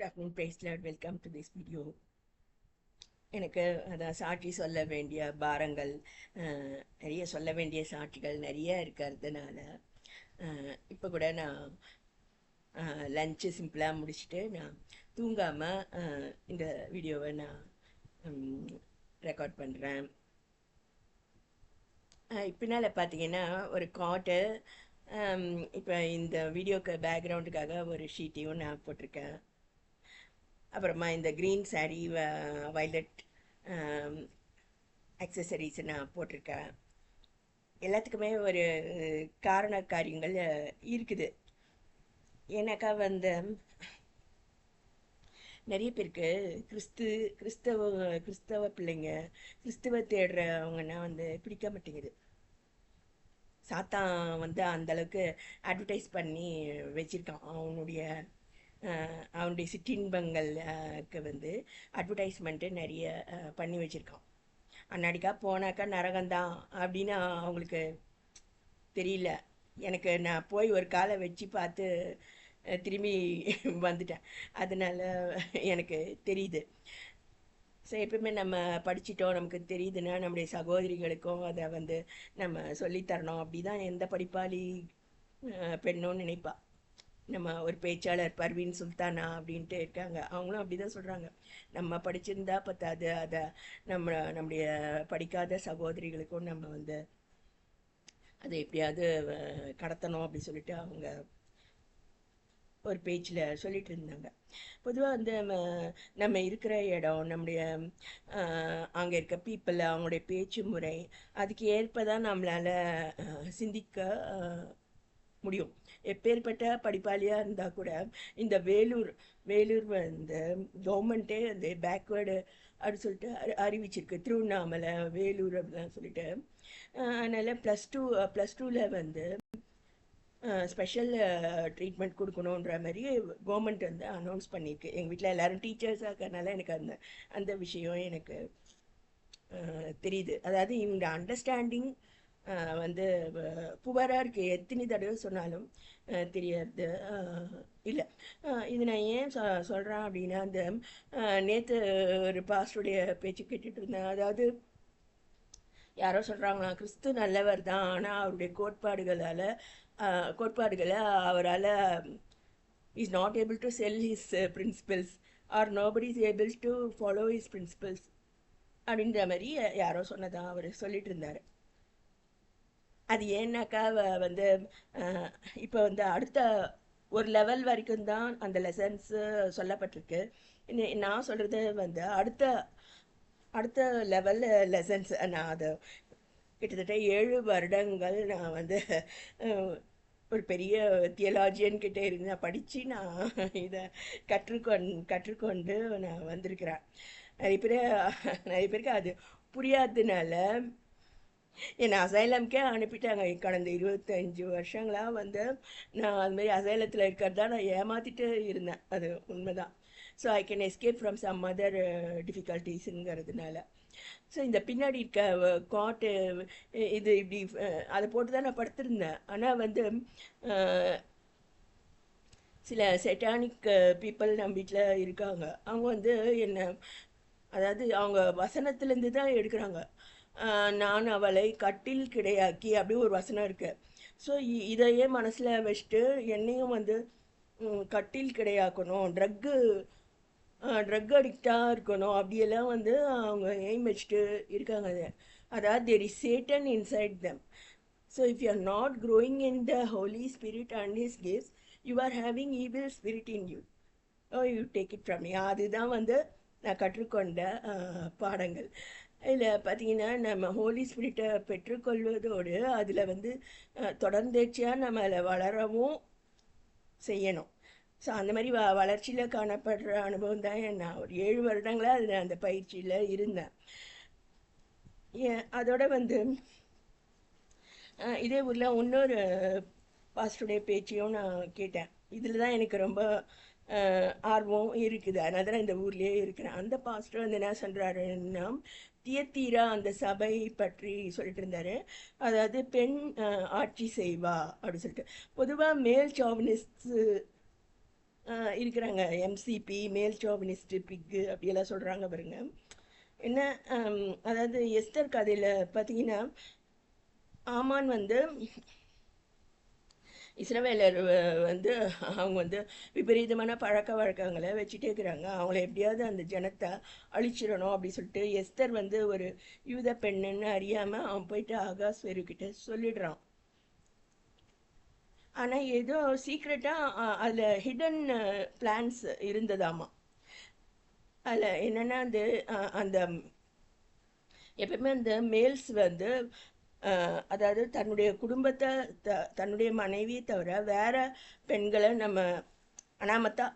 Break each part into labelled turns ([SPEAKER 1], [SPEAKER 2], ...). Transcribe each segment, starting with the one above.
[SPEAKER 1] Good afternoon பேஸ்லர் welcome to this video எனக்கு அதான் சாட்சி சொல்ல வேண்டிய பாரங்கள் நிறைய சொல்ல வேண்டிய சாட்சிகள் நிறைய இருக்கிறதுனால இப்போ கூட நான் லஞ்சு சிம்பிளாக முடிச்சுட்டு நான் தூங்காமல் இந்த வீடியோவை நான் ரெக்கார்ட் பண்ணுறேன் பின்னால் பார்த்தீங்கன்னா ஒரு காட்டு இப்போ இந்த வீடியோக்கு பேக்ரவுண்டுக்காக ஒரு ஷீட்டையும் நான் போட்டிருக்கேன். அப்புறமா இந்த green saree violet accessories um, நான் போட்டிருக்கேன். எல்லாத்துக்குமே ஒரு காரண காரியங்கள் இருக்குது. ஏன்னாக்கா வந்து நிறைய பேருக்கு கிறிஸ்து கிறிஸ்தவ கிறிஸ்தவ பிள்ளைங்க கிறிஸ்துவ தேடுறவங்கன்னா வந்து பிடிக்க மாட்டேங்குது. சாத்தான் வந்து அந்த அளவுக்கு அட்வர்டைஸ் பண்ணி வச்சுருக்கான். அவனுடைய அவனுடைய சிற்றின்பங்களுக்கு வந்து அட்வர்டைஸ்மெண்ட்டு நிறைய பண்ணி வச்சுருக்கான். அன்னாடிக்கா போனாக்கா நரகந்தான் அப்படின்னு அவங்களுக்கு தெரியல. எனக்கு நான் போய் ஒரு காலை வச்சு பார்த்து திரும்பி வந்துட்டேன். அதனால் எனக்கு தெரியுது. ஸோ எப்பவுமே நம்ம படிச்சிட்டோம். நமக்கு தெரியுதுன்னா நம்முடைய சகோதரிகளுக்கும் அதை வந்து நம்ம சொல்லித்தரணும் அப்படி தான் எந்த படிப்பாளி பெண்ணும் நினைப்பா. நம்ம ஒரு பேச்சாளர் பர்வீன் சுல்தானா அப்படின்ட்டு இருக்காங்க. அவங்களும் அப்படி தான் சொல்கிறாங்க நம்ம படிச்சிருந்தா பத்தாது. அதை நம்ம நம்முடைய படிக்காத சகோதரிகளுக்கும் நம்ம வந்து அதை எப்படியாவது கடத்தணும் அப்படி சொல்லிட்டு அவங்க ஒரு பேச்சில் சொல்லிட்டு இருந்தாங்க. பொதுவாக வந்து நம்ம நம்ம இருக்கிற இடம் நம்முடைய அங்கே இருக்க பீப்புள் அவங்களுடைய பேச்சு முறை அதுக்கு ஏற்ப தான் நம்மளால் சிந்திக்க முடியும். எப்பேற்பட்ட படிப்பாளியாக இருந்தால் கூட இந்த வேலூர் வேலூர் வந்து கவர்மெண்ட்டே அந்த பேக்வேர்டு அப்படின்னு சொல்லிட்டு அறி அறிவிச்சிருக்கு. திருவண்ணாமலை வேலூர் அப்படிலாம் சொல்லிட்டு. அதனால் ப்ளஸ் டூ ப்ளஸ் டூவில் வந்து ஸ்பெஷல் ட்ரீட்மெண்ட் கொடுக்கணுன்ற மாதிரி கவர்மெண்ட் வந்து அனௌன்ஸ் பண்ணியிருக்கு எங்கள் வீட்டில் எல்லோரும் டீச்சர்ஸாக இருக்கிறனால எனக்கு அந்த அந்த விஷயம் எனக்கு தெரியுது. அதாவது இவங்க அண்டர்ஸ்டாண்டிங் வந்து புவராக எத்தனை தடவை சொன்னாலும் தெரியாது. இல்லை. இது நான் ஏன் சொ சொல்கிறேன் அப்படின்னா அந்த நேற்று ஒரு பாஸ்டருடைய பேச்சு கேட்டுட்டு இருந்தேன். அதாவது யாரோ சொல்கிறாங்களாம் கிறிஸ்து நல்லவர் தான். ஆனால் அவருடைய கோட்பாடுகளால் கோட்பாடுகளை அவரால் is not able to sell his principles or nobody is able to follow his principles அப்படின்ற மாதிரி யாரோ சொன்னதான் அவர் சொல்லிட்டு இருந்தார். அது ஏன்னாக்கா வ- வந்து இப்போ வந்து அடுத்த ஒரு லெவல் வரைக்கும் தான் அந்த லெசன்ஸு சொல்லப்பட்டிருக்கு. நான் சொல்கிறது வந்து அடுத்த அடுத்த லெவல் லெசன்ஸ் நான் அதை கிட்டத்தட்ட ஏழு வருடங்கள் நான் வந்து ஒரு பெரிய தியலாஜியன் கிட்டே இருந்து நான் படித்து நான் இதை கற்றுக்கொண் கற்றுக்கொண்டு நான் வந்திருக்கிறேன். நிறைய பேர் நிறைய பேருக்கு அது புரியாததுனால என்னை அசைலம்க்கே அனுப்பிட்டாங்க. கடந்த இருபத்தஞ்சி வருஷங்களாக வந்து நான் அதுமாரி அசைலத்தில் இருக்கிறதா நான் ஏமாத்திட்டு இருந்தேன். அது உண்மைதான். So I can escape from some other டிஃபிகல்ட்டிஸுங்கிறதுனால so இந்த பின்னாடி இருக்க uh, காட்டு uh, இது இப்படி uh, அதை போட்டு தான் நான் படுத்திருந்தேன். ஆனால் வந்து சில செட்டானிக் பீப்புள் நம்ம வீட்டில் இருக்காங்க. அவங்க வந்து என்ன அதாவது அவங்க வசனத்துலேருந்து தான் எடுக்கிறாங்க. நான் அவளை கட்டில் கிடையாக்கி அப்படி ஒரு வசனம் இருக்கு. ஸோ இதையே மனசில் வச்சுட்டு என்னையும் வந்து கட்டில் கிடையாக்கணும் ட்ரக்கு ட்ரக் அடிக்டாக இருக்கணும் அப்படியெல்லாம் வந்து அவங்க எய்ம் வச்சுட்டு இருக்காங்க அதாவது there is Satan inside them so if you are not growing in the holy spirit and his gifts you are having evil spirit in you oh you take it from me அதுதான் வந்து நான் கற்றுக்கொண்ட பாடங்கள். இதில் பார்த்தீங்கன்னா நம்ம ஹோலி ஸ்பிரிட்டை பெற்றுக்கொள்வதோடு அதில் வந்து அஹ், தொடர்ந்தேர்ச்சியாக நம்ம அதில் வளரவும் செய்யணும். ஸோ அந்த மாதிரி வ வளர்ச்சியில் காணப்படுற அனுபவம் தான் நான் ஒரு ஏழு வருடங்களாக அதில் அந்த பயிற்சியில் இருந்தேன். ஏன் அதோட வந்து இதே ஊரில் இன்னொரு பாஸ்டருடைய பேச்சையும் நான் கேட்டேன். இதில் தான் எனக்கு ரொம்ப ஆர்வம் இருக்குது. அதனால தான் இந்த ஊர்லேயே இருக்கிறேன். அந்த பாஸ்டர் வந்து என்ன சொல்கிறாருன்னா தியத்தீரா அந்த சபை பற்றி சொல்லிட்டு இருந்தாரு. அதாவது பெண் ஆட்சி செய்வா அப்படின்னு சொல்லிட்டு. பொதுவாக மேல் சாவனிஸ்ட் இருக்கிறாங்க. எம்சிபி மேல் சோவனிஸ்ட் பிக்கு அப்படியெல்லாம் சொல்கிறாங்க பாருங்க. என்ன அதாவது எஸ்தர் கதையில் பார்த்தீங்கன்னா ஆமான் வந்து இஸ்ரவேலர் வந்து அவங்க வந்து விபரீதமான பழக்க வழக்கங்களை வச்சுட்டே இருக்கிறாங்க. அவங்கள எப்படியாவது அந்த ஜனத்தை அழிச்சிடணும் அப்படி சொல்லிட்டு எஸ்தர் வந்து ஒரு யூத பெண்ணுன்னு அறியாமல் அவன் போயிட்டு ஆகாஸ் கிட்ட சொல்லிடுறான். ஆனால் ஏதோ சீக்ரெட்டாக அதில் ஹிடன் பிளான்ஸ் இருந்ததாமா. அதில் என்னென்னா அந்த அந்த எப்பவுமே அந்த மேல்ஸ் வந்து அதாவது தன்னுடைய குடும்பத்தை த தன்னுடைய மனைவியை தவிர வேற பெண்களை நம்ம அனாமத்தா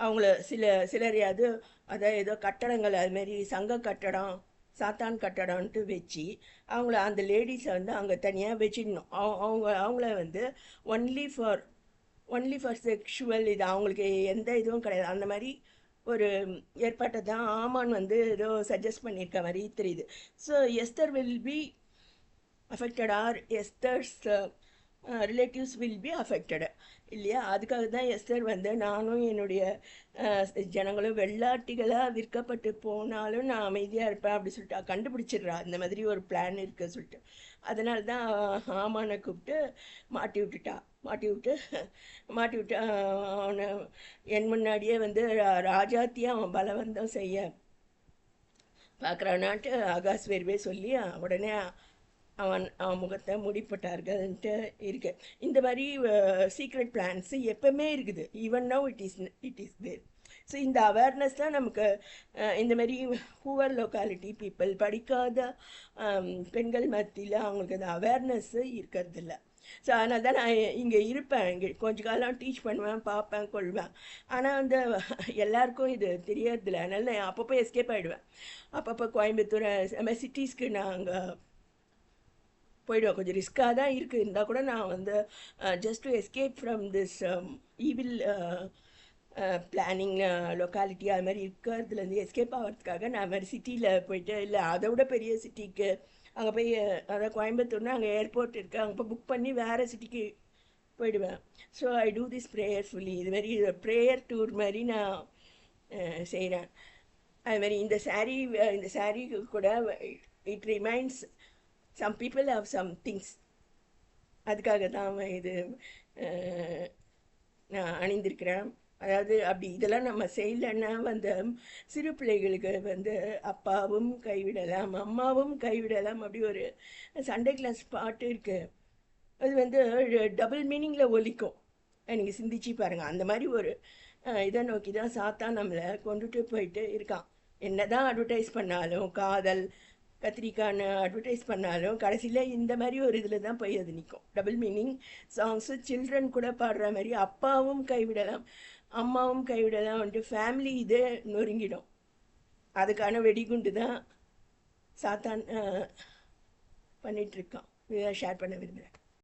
[SPEAKER 1] அவங்கள சில சிலரையாவது அதாவது ஏதோ கட்டடங்கள் அதுமாரி சங்க கட்டடம் சாத்தான் கட்டடம்ன்ட்டு வச்சு அவங்கள அந்த லேடிஸை வந்து அங்கே தனியாக வச்சிடணும். அவங்க அவங்க அவங்கள வந்து only for only for sexual இது அவங்களுக்கு எந்த இதுவும் கிடையாது. அந்த மாதிரி ஒரு ஏற்பாட்டை தான் ஆமான் வந்து ஏதோ சஜஸ்ட் பண்ணியிருக்க மாதிரி தெரியுது. So Esther will be affected or Esther's relatives will be affected இல்லையா? அதுக்காக தான் எஸ்தர் வந்து நானும் என்னுடைய uh, ஜனங்களும் வெள்ளாட்டிகளாக விற்கப்பட்டு போனாலும் நான் அமைதியாக இருப்பேன் அப்படி சொல்லிட்டு கண்டுபிடிச்சிடுறா. இந்த மாதிரி ஒரு பிளான் இருக்குது சொல்லிட்டு. அதனால தான் ஆமானை கூப்பிட்டு மாட்டி விட்டுட்டா. மாட்டி விட்டு மாட்டி விட்டு அவனை என் முன்னாடியே வந்து ரா- ராஜாத்தியை அவன் பலவந்தம் செய்ய. பார்க்குறானான்ட்டு ஆகாஷ் வேர்வே சொல்லி உடனே அவன் அவன் முகத்தை முடிப்பட்டார்கள்ன்ட்டு இருக்கு. இந்த மாதிரி சீக்ரெட் பிளான்ஸ் எப்பவுமே இருக்குது. Even now it is it is there so இந்த அவேர்னஸ் தான் நமக்கு இந்த மாதிரி புவர் லொக்காலிட்டி பீப்புள் படிக்காத பெண்கள் மத்தியில் அவங்களுக்கு அந்த அவேர்னஸ்ஸு இருக்கிறதில்ல. ஸோ அதனால தான் நான் இங்கே இருப்பேன். இங்கே கொஞ்ச காலம் டீச் பண்ணுவேன் பார்ப்பேன் கொள்வேன். ஆனால் அந்த எல்லாருக்கும் இது தெரியறதில்ல. அதனால நான் அப்பப்போ எஸ்கேப் ஆகிடுவேன் அப்பப்போ கோயம்புத்தூர் சிட்டிஸ்க்கு நான் அங்கே போயிடுவேன். கொஞ்சம் ரிஸ்க்காக தான் இருக்குது இருந்தால் கூட நான் வந்து just to escape from this evil planning locality அது மாதிரி இருக்கிறதுலேருந்து எஸ்கேப் ஆகிறதுக்காக நான் மாதிரி சிட்டியில் போயிட்டு இல்லை அதை விட பெரிய சிட்டிக்கு அங்கே போய் அதான் அதாவது கோயம்புத்தூர்னா அங்கே ஏர்போர்ட் இருக்குது அங்கே போய் புக் பண்ணி வேறு சிட்டிக்கு போயிடுவேன். So I do this prayerfully இது மாதிரி ப்ரேயர் டூர் மாதிரி நான் செய்கிறேன் அது மாதிரி இந்த saree இந்த saree கூட it reminds some people how some things அதுக்காக தான் அவன் இது நான் அணிந்திருக்கிறேன். அதாவது அப்படி இதெல்லாம் நம்ம செய்யலைன்னா வந்து சிறு பிள்ளைகளுக்கு வந்து அப்பாவும் கைவிடலாம் அம்மாவும் கைவிடலாம் அப்படி ஒரு சண்டே கிளாஸ் பாட்டு இருக்குது அது வந்து டபுள் மீனிங்கில் ஒலிக்கும். நீங்கள் சிந்திச்சு பாருங்கள் அந்த மாதிரி ஒரு இதை நோக்கி தான் சாத்தா நம்மளை கொண்டுட்டு போயிட்டு இருக்கான். என்னதான் அட்வர்டைஸ் பண்ணாலும் காதல் கத்திரிக்கான்னு அட்வர்டைஸ் பண்ணாலும் கடைசியில் இந்த மாதிரி ஒரு இதில் தான் போய் அது நிற்கும் டபுள் மீனிங் சாங்ஸு சில்ட்ரன் கூட பாடுற மாதிரி அப்பாவும் கைவிடலாம் அம்மாவும் கைவிடலாம் வந்துட்டு ஃபேமிலி இதே நொறுங்கிடும். அதுக்கான வெடிகுண்டு தான் சாத்தான் பண்ணிகிட்ருக்கான் பண்ணிட்டு இருக்கான். இதை ஷேர் பண்ண விரும்புகிறேன்